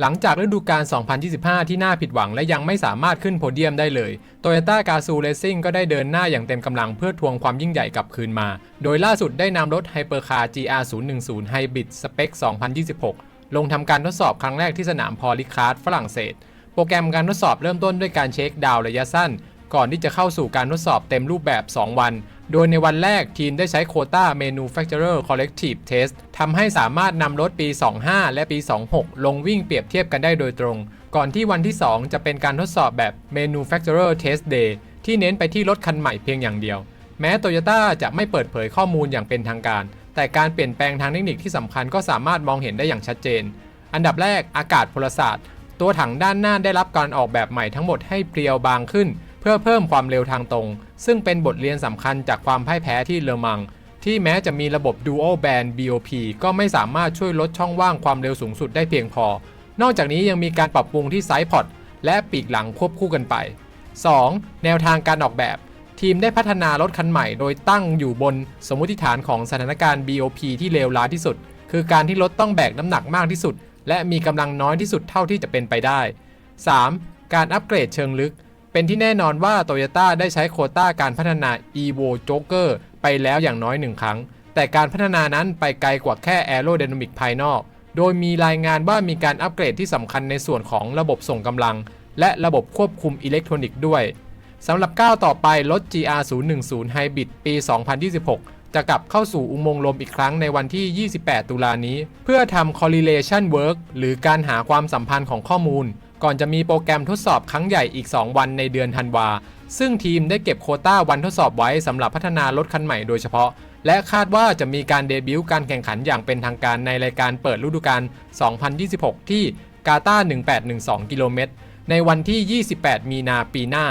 หลังจากฤดูกาล 2025 ที่น่าผิดหวังและยังไม่สามารถขึ้นโพเดียมได้เลย Toyota g a z o o Racing ก็ได้เดินหน้าอย่างเต็มกำลังเพื่อทวงความยิ่งใหญ่กลับคืนมา โดยล่าสุดได้นำรถ Hypercar GR 010 Hybrid Spec 2026 ลงทำการทดสอบครั้งแรกที่สนามพอลิคาร์ดฝรั่งเศส โปรแกรมการทดสอบเริ่มต้นด้วยการเช็คดาวระยะสั้น ก่อนที่จะเข้าสู่การทดสอบเต็มรูปแบบ 2 วัน โดยในวันแรกทีมได้ใช้โคต้า Manufacturer Collective Test ทำให้สามารถนำรถปี 25 และปี 26 ลงวิ่งเปรียบเทียบกันได้โดยตรง ก่อนที่วันที่ 2 จะเป็นการทดสอบแบบ Manufacturer Test Day ที่เน้นไปที่รถคันใหม่เพียงอย่างเดียว แม้โตโยต้าจะไม่เปิดเผยข้อมูลอย่างเป็นทางการ แต่การเปลี่ยนแปลงทางเทคนิคที่สำคัญก็สามารถมองเห็นได้อย่างชัดเจน อันดับแรกอากาศพลศาสตร์ ตัวถังด้านหน้าได้รับการออกแบบใหม่ทั้งหมดให้เปรียวบางขึ้น พื่อเพิ่มความเร็วทางตรง ซึ่งเป็นบทเรียนสำคัญจากความพ่ายแพ้ที่เลอมัง ที่แม้จะมีระบบ Dual Band BOP ก็ไม่สามารถช่วยลดช่องว่างความเร็วสูงสุดได้เพียงพอ นอกจากนี้ยังมีการปรับปรุงที่ไซด์พอดและปีกหลังควบคู่กันไป 2. แนวทางการออกแบบ ทีมได้พัฒนารถคันใหม่โดยตั้งอยู่บนสมมติฐานของสถานการณ์ BOP ที่เลวร้ายที่สุด คือการที่รถต้องแบกน้ำหนักมากที่สุด และมีกำลังน้อยที่สุดเท่าที่จะเป็นไปได้ 3. การอัปเกรดเชิงลึก เป็นที่แน่นอนว่า Toyota ได้ใช้โคต้าการพัฒนา Evo Joker ไปแล้วอย่างน้อยหนึ่งครั้ง แต่การพัฒนานั้นไปไกลกว่าแค่ Aerodynamic ภายนอก โดยมีรายงานว่ามีการอัปเกรดที่สำคัญในส่วนของระบบส่งกำลัง และระบบควบคุมอิเล็กทรอนิกส์ด้วยสำหรับก้าวต่อไปรถ GR 010 Hybrid ปี 2026 จะกลับเข้าสู่อุโมงค์ลมอีกครั้งในวันที่ 28 ตุลานี้ เพื่อทำ correlation work หรือการหาความสัมพันธ์ของข้อมูล ก่อนจะมีโปรแกรมทดสอบครั้งใหญ่อีก 2 วันในเดือนธันวา ซึ่งทีมได้เก็บโคต้าวันทดสอบไว้สำหรับพัฒนารถคันใหม่โดยเฉพาะ และคาดว่าจะมีการเดบิวต์การแข่งขันอย่างเป็นทางการในรายการเปิดฤดูกาล 2026 ที่กาตาร์1812 กิโลเมตร ในวันที่ 28 มีนาปีหน้า